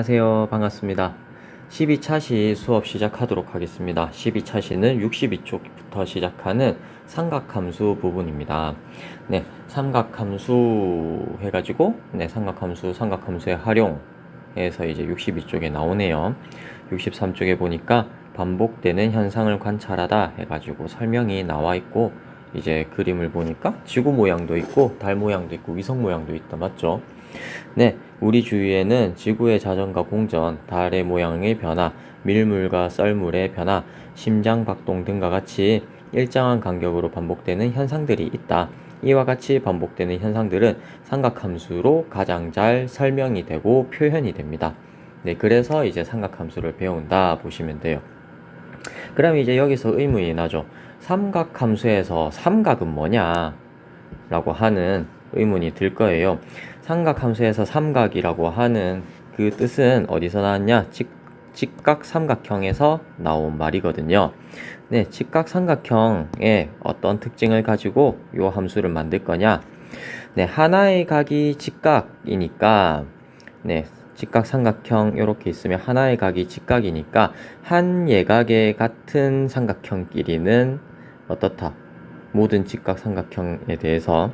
안녕하세요. 반갑습니다. 12차 시 수업 시작하도록 하겠습니다. 12차 시는 62쪽부터 시작하는 삼각함수 부분입니다. 네, 삼각함수 해가지고, 네, 삼각함수, 삼각함수의 활용해서 이제 62쪽에 나오네요. 63쪽에 보니까 반복되는 현상을 관찰하다 해가지고 설명이 나와 있고, 이제 그림을 보니까 지구 모양도 있고, 달 모양도 있고, 위성 모양도 있다. 맞죠? 네, 우리 주위에는 지구의 자전과 공전, 달의 모양의 변화, 밀물과 썰물의 변화, 심장 박동 등과 같이 일정한 간격으로 반복되는 현상들이 있다. 이와 같이 반복되는 현상들은 삼각함수로 가장 잘 설명이 되고 표현이 됩니다. 네, 그래서 이제 삼각함수를 배운다 보시면 돼요. 그럼 이제 여기서 의문이 나죠. 삼각함수에서 삼각은 뭐냐? 라고 하는 의문이 들 거예요. 삼각 함수에서 삼각이라고 하는 그 뜻은 어디서 나왔냐? 직, 직각 삼각형에서 나온 말이거든요. 네, 직각 삼각형의 어떤 특징을 가지고 이 함수를 만들 거냐? 네, 하나의 각이 직각이니까 네, 직각 삼각형 이렇게 있으면 하나의 각이 직각이니까 한 예각의 같은 삼각형끼리는 어떻다? 모든 직각 삼각형에 대해서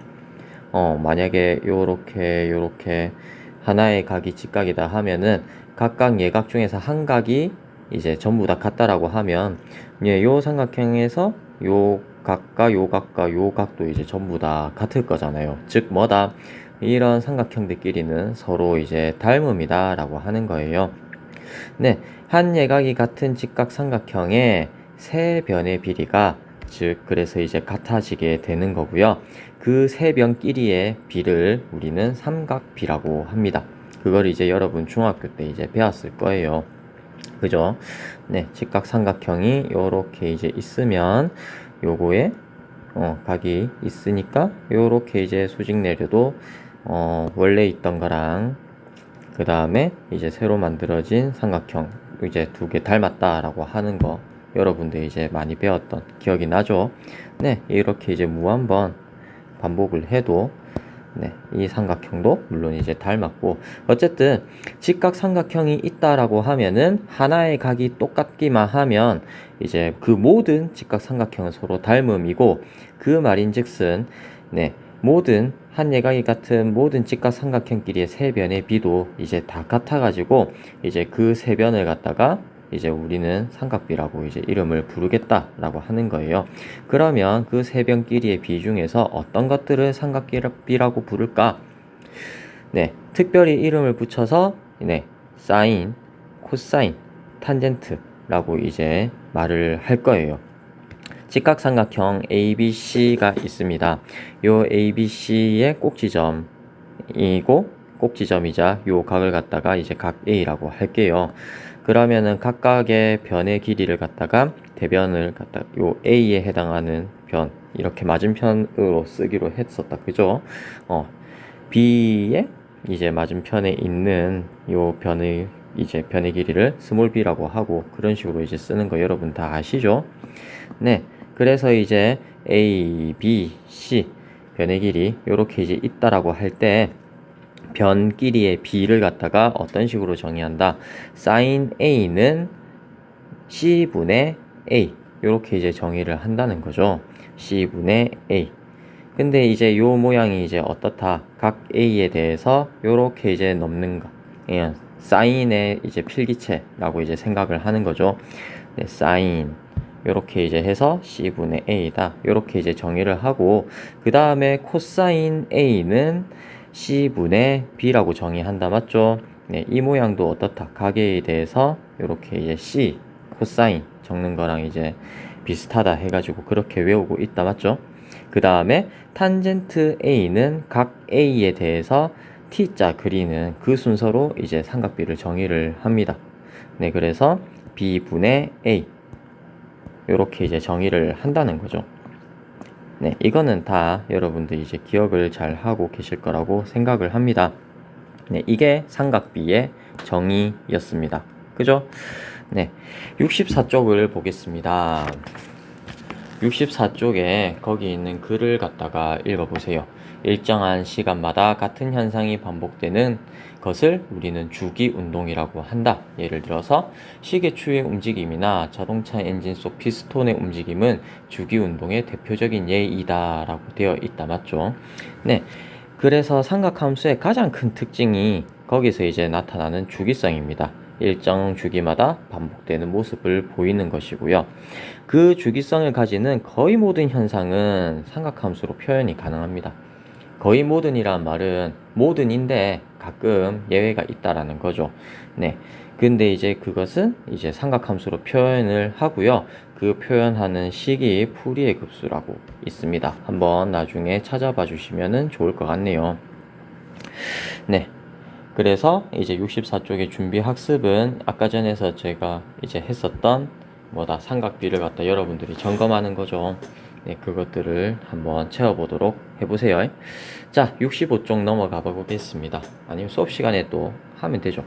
어, 만약에 요렇게 요렇게 하나의 각이 직각이다 하면은 각각 예각 중에서 한 각이 이제 전부 다 같다라고 하면 예, 요 삼각형에서 요 각과 요 각과 요 각도 이제 전부 다 같을 거잖아요. 즉 뭐다? 이런 삼각형들끼리는 서로 이제 닮음이다라고 하는 거예요. 네, 한 예각이 같은 직각 삼각형의 세 변의 비리가 즉 그래서 이제 같아지게 되는 거고요. 그 세 변끼리의 비를 우리는 삼각비라고 합니다. 그걸 이제 여러분 중학교 때 이제 배웠을 거예요. 그죠? 네, 직각 삼각형이 요렇게 이제 있으면 요거에 어, 각이 있으니까 요렇게 이제 수직 내려도 어, 원래 있던 거랑 그 다음에 이제 새로 만들어진 삼각형 이제 두 개 닮았다라고 하는 거 여러분들 이제 많이 배웠던 기억이 나죠? 네, 이렇게 이제 무한번 반복을 해도 네, 이 삼각형도 물론 이제 닮았고 어쨌든 직각 삼각형이 있다라고 하면은 하나의 각이 똑같기만 하면 이제 그 모든 직각 삼각형은 서로 닮음이고 그 말인즉슨 네, 모든 한 예각이 같은 모든 직각 삼각형끼리의 세 변의 비도 이제 다 같아가지고 이제 그 세 변을 갖다가 이제 우리는 삼각비라고 이제 이름을 부르겠다라고 하는 거예요. 그러면 그 세 변끼리의 비 중에서 어떤 것들을 삼각비라고 부를까? 네, 특별히 이름을 붙여서 네, 사인, 코사인, 탄젠트라고 이제 말을 할 거예요. 직각삼각형 ABC가 있습니다. 요 ABC의 꼭지점이고 꼭지점이자 요 각을 갖다가 이제 각 A라고 할게요. 그러면은 각각의 변의 길이를 갖다가 대변을 갖다 요 A에 해당하는 변 이렇게 맞은편으로 쓰기로 했었다. 그죠? 어. B에 이제 맞은편에 있는 요 변의 이제 변의 길이를 스몰 b라고 하고 그런 식으로 이제 쓰는 거 여러분 다 아시죠? 네. 그래서 이제 A, B, C 변의 길이 이렇게 이제 있다라고 할 때 변끼리의 B를 갖다가 어떤 식으로 정의한다? sin A는 C분의 A 이렇게 이제 정의를 한다는 거죠. C분의 A 근데 이제 요 모양이 이제 어떻다? 각 A에 대해서 요렇게 이제 넘는 거. 예, 사인의 이제 필기체라고 이제 생각을 하는 거죠. 네, 사인. 요렇게 이제 해서 C분의 A다. 요렇게 이제 정의를 하고, 그 다음에 코사인 A는 C분의 B라고 정의한다. 맞죠? 네, 이 모양도 어떻다? 가계에 대해서 요렇게 이제 C, 코사인 적는 거랑 이제 비슷하다 해가지고 그렇게 외우고 있다. 맞죠? 그 다음에 탄젠트 A는 각 A에 대해서 T자 그리는 그 순서로 이제 삼각비를 정의를 합니다. 네, 그래서 B분의 A 이렇게 이제 정의를 한다는 거죠. 네, 이거는 다 여러분들 이제 기억을 잘 하고 계실 거라고 생각을 합니다. 네, 이게 삼각비의 정의였습니다. 그죠? 네, 64쪽을 보겠습니다. 64쪽에 거기 있는 글을 갖다가 읽어보세요. 일정한 시간마다 같은 현상이 반복되는 것을 우리는 주기 운동이라고 한다. 예를 들어서 시계추의 움직임이나 자동차 엔진 속 피스톤의 움직임은 주기 운동의 대표적인 예이다 라고 되어 있다. 맞죠? 네. 그래서 삼각함수의 가장 큰 특징이 거기서 이제 나타나는 주기성입니다. 일정 주기마다 반복되는 모습을 보이는 것이고요. 그 주기성을 가지는 거의 모든 현상은 삼각함수로 표현이 가능합니다. 거의 모든이란 말은 모든인데 가끔 예외가 있다라는 거죠. 네. 근데 이제 그것은 이제 삼각함수로 표현을 하고요. 그 표현하는 식이 풀이의 급수라고 있습니다. 한번 나중에 찾아봐 주시면 좋을 것 같네요. 네. 그래서 이제 64쪽의 준비 학습은 아까 전에서 제가 이제 했었던 뭐다 삼각비를 갖다 여러분들이 점검하는 거죠. 네, 그것들을 한번 채워보도록 해보세요. 자, 65쪽 넘어가 보겠습니다. 아니면 수업 시간에 또 하면 되죠.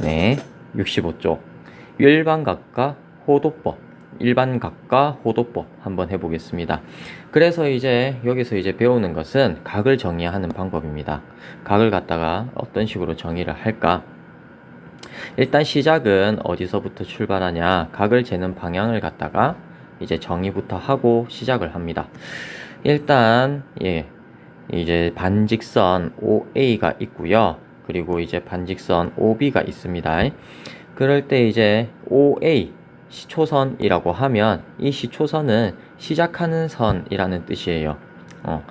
네, 65쪽. 일반각과 호도법. 일반각과 호도법 한번 해보겠습니다. 그래서 이제 여기서 이제 배우는 것은 각을 정의하는 방법입니다. 각을 갖다가 어떤 식으로 정의를 할까? 일단 시작은 어디서부터 출발하냐? 각을 재는 방향을 갖다가 이제 정의부터 하고 시작을 합니다. 일단 예 이제 반직선 OA가 있고요. 그리고 이제 반직선 OB가 있습니다. 그럴 때 이제 OA 시초선이라고 하면 이 시초선은 시작하는 선이라는 뜻이에요. 어,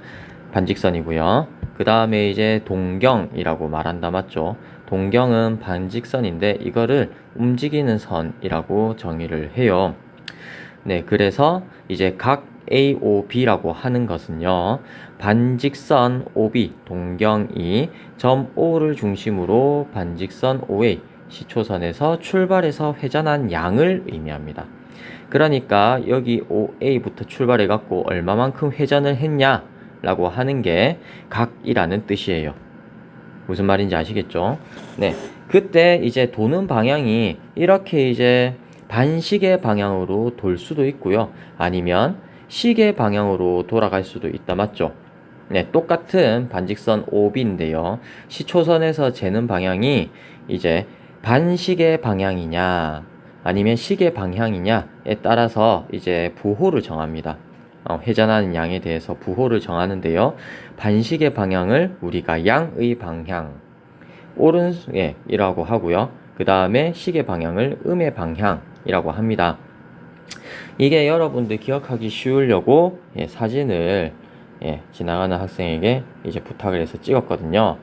반직선이고요. 그 다음에 이제 동경이라고 말한다 맞죠? 동경은 반직선인데 이거를 움직이는 선이라고 정의를 해요. 네, 그래서 이제 각 AOB라고 하는 것은요. 반직선 OB 동경이 점 O를 중심으로 반직선 OA 시초선에서 출발해서 회전한 양을 의미합니다. 그러니까 여기 OA부터 출발해 갖고 얼마만큼 회전을 했냐 라고 하는 게 각이라는 뜻이에요. 무슨 말인지 아시겠죠? 네. 그때 이제 도는 방향이 이렇게 이제 반시계 방향으로 돌 수도 있고요. 아니면 시계 방향으로 돌아갈 수도 있다. 맞죠? 네, 똑같은 반직선 OB인데요. 시초선에서 재는 방향이 이제 반시계 방향이냐, 아니면 시계 방향이냐에 따라서 이제 부호를 정합니다. 어, 회전하는 양에 대해서 부호를 정하는데요. 반시계 방향을 우리가 양의 방향, 오른이라고 하고요. 그 다음에 시계 방향을 음의 방향이라고 합니다. 이게 여러분들 기억하기 쉬우려고 예, 사진을 예, 지나가는 학생에게 이제 부탁을 해서 찍었거든요.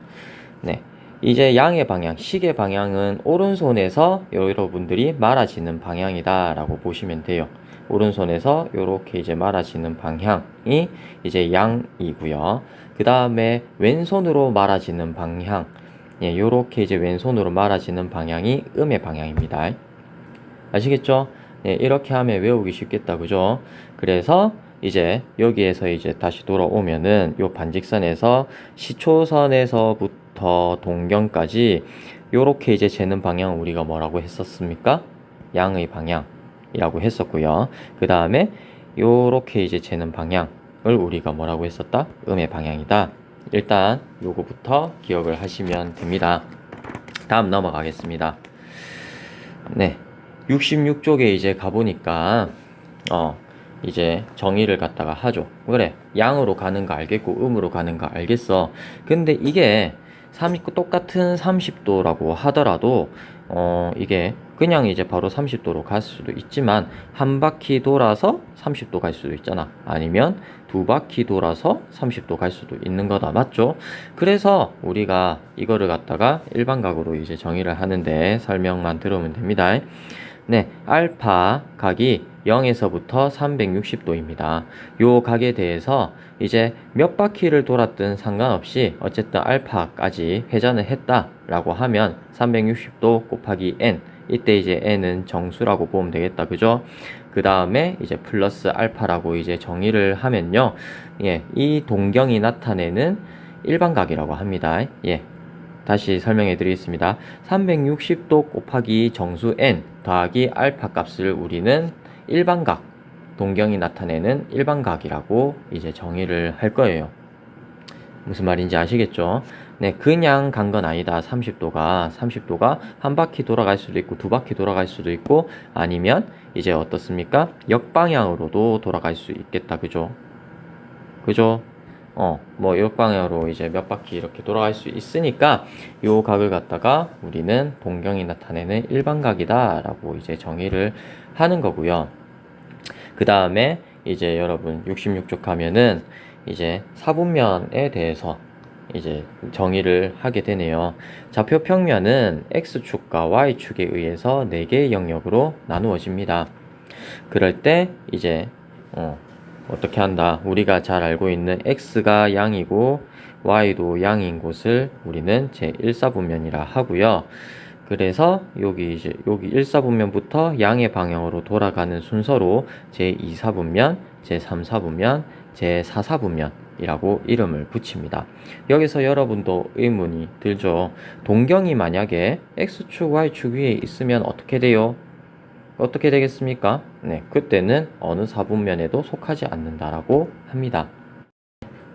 네. 이제 양의 방향, 시계 방향은 오른손에서 여러분들이 말아지는 방향이다 라고 보시면 돼요. 오른손에서 이렇게 이제 말아지는 방향이 이제 양이고요. 그 다음에 왼손으로 말아지는 방향, 예, 요렇게 이제 왼손으로 말아지는 방향이 음의 방향입니다. 아시겠죠? 예, 이렇게 하면 외우기 쉽겠다, 그죠? 그래서 이제 여기에서 이제 다시 돌아오면은 요 반직선에서 시초선에서부터 동경까지 요렇게 이제 재는 방향 우리가 뭐라고 했었습니까? 양의 방향이라고 했었고요. 그 다음에 요렇게 이제 재는 방향을 우리가 뭐라고 했었다? 음의 방향이다. 일단 요거부터 기억을 하시면 됩니다. 다음 넘어가겠습니다. 네. 66쪽에 이제 가보니까, 어, 이제 정의를 갖다가 하죠. 그래, 양으로 가는 거 알겠고, 음으로 가는 거 알겠어. 근데 이게 30, 똑같은 30도라고 하더라도, 어, 이게 그냥 이제 바로 30도로 갈 수도 있지만, 한 바퀴 돌아서 30도 갈 수도 있잖아. 아니면 두 바퀴 돌아서 30도 갈 수도 있는 거다. 맞죠? 그래서 우리가 이거를 갖다가 일반각으로 이제 정의를 하는데 설명만 들으면 됩니다. 네, 알파 각이 0에서부터 360도입니다. 요 각에 대해서 이제 몇 바퀴를 돌았든 상관없이 어쨌든 알파까지 회전을 했다라고 하면 360도 곱하기 n 이때 이제 n은 정수라고 보면 되겠다. 그죠? 그 다음에 이제 플러스 알파라고 이제 정의를 하면요. 예, 이 동경이 나타내는 일반각이라고 합니다. 예, 다시 설명해 드리겠습니다. 360도 곱하기 정수 n 더하기 알파 값을 우리는 일반각, 동경이 나타내는 일반각이라고 이제 정의를 할 거예요. 무슨 말인지 아시겠죠? 네, 그냥 간 건 아니다. 30도가 30도가 한 바퀴 돌아갈 수도 있고 두 바퀴 돌아갈 수도 있고 아니면 이제 어떻습니까? 역방향으로도 돌아갈 수 있겠다. 그죠? 그죠? 어, 뭐 역방향으로 이제 몇 바퀴 이렇게 돌아갈 수 있으니까 요 각을 갖다가 우리는 동경이 나타내는 일반각이다라고 이제 정의를 하는 거고요. 그 다음에 이제 여러분 66쪽 가면은 이제 사분면에 대해서 이제 정의를 하게 되네요. 좌표 평면은 x축과 y축에 의해서 4개의 영역으로 나누어집니다. 그럴 때 이제 어, 어떻게 한다? 우리가 잘 알고 있는 x가 양이고 y도 양인 곳을 우리는 제1사분면이라 하고요. 그래서 여기 이제 여기 1사분면부터 양의 방향으로 돌아가는 순서로 제2사분면, 제3사분면, 제4사분면이라고 이름을 붙입니다. 여기서 여러분도 의문이 들죠. 동경이 만약에 x축, y축 위에 있으면 어떻게 돼요? 어떻게 되겠습니까? 네, 그때는 어느 사분면에도 속하지 않는다라고 합니다.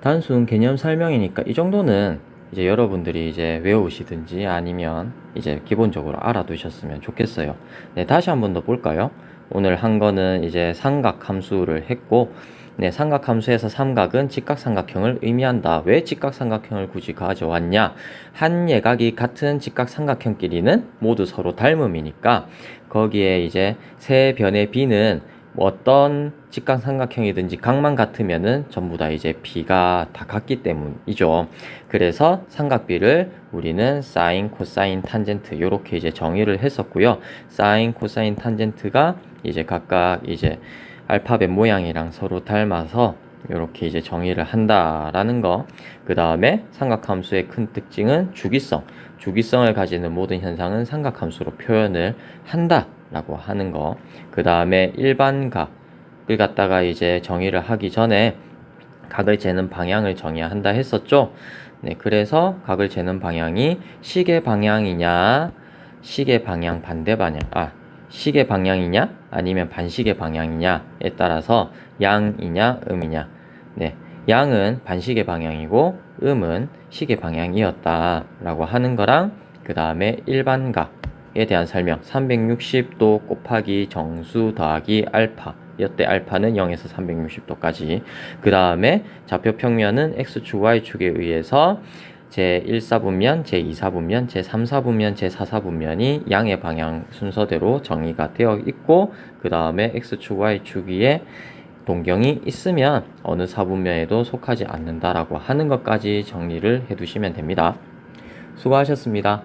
단순 개념 설명이니까 이 정도는 이제 여러분들이 이제 외우시든지 아니면 이제 기본적으로 알아두셨으면 좋겠어요. 네, 다시 한 번 더 볼까요? 오늘 한 거는 이제 삼각 함수를 했고, 네, 삼각 함수에서 삼각은 직각삼각형을 의미한다. 왜 직각삼각형을 굳이 가져왔냐? 한 예각이 같은 직각삼각형끼리는 모두 서로 닮음이니까 거기에 이제 세 변의 비는 어떤 직각 삼각형이든지 각만 같으면은 전부 다 이제 비가 다 같기 때문이죠. 그래서 삼각비를 우리는 사인, 코사인, 탄젠트 이렇게 이제 정의를 했었고요. 사인, 코사인, 탄젠트가 이제 각각 이제 알파벳 모양이랑 서로 닮아서 이렇게 이제 정의를 한다라는 거. 그 다음에 삼각함수의 큰 특징은 주기성. 주기성을 가지는 모든 현상은 삼각함수로 표현을 한다 라고 하는 거. 그 다음에 일반 각을 갖다가 이제 정의를 하기 전에 각을 재는 방향을 정해야 한다 했었죠. 네, 그래서 각을 재는 방향이 시계 방향이냐, 시계 방향 반대 방향, 아, 시계 방향이냐, 아니면 반시계 방향이냐에 따라서 양이냐, 음이냐. 네, 양은 반시계 방향이고, 음은 시계 방향이었다라고 하는 거랑, 그 다음에 일반각에 대한 설명, 360도 곱하기 정수 더하기 알파. 이때 알파는 0에서 360도까지. 그 다음에 좌표 평면은 x축, y축에 의해서 제1사분면, 제2사분면, 제3사분면, 제4사분면이 양의 방향 순서대로 정의가 되어 있고 그 다음에 x축, y축 위에 동경이 있으면 어느 사분면에도 속하지 않는다라고 하는 것까지 정리를 해 두시면 됩니다. 수고하셨습니다.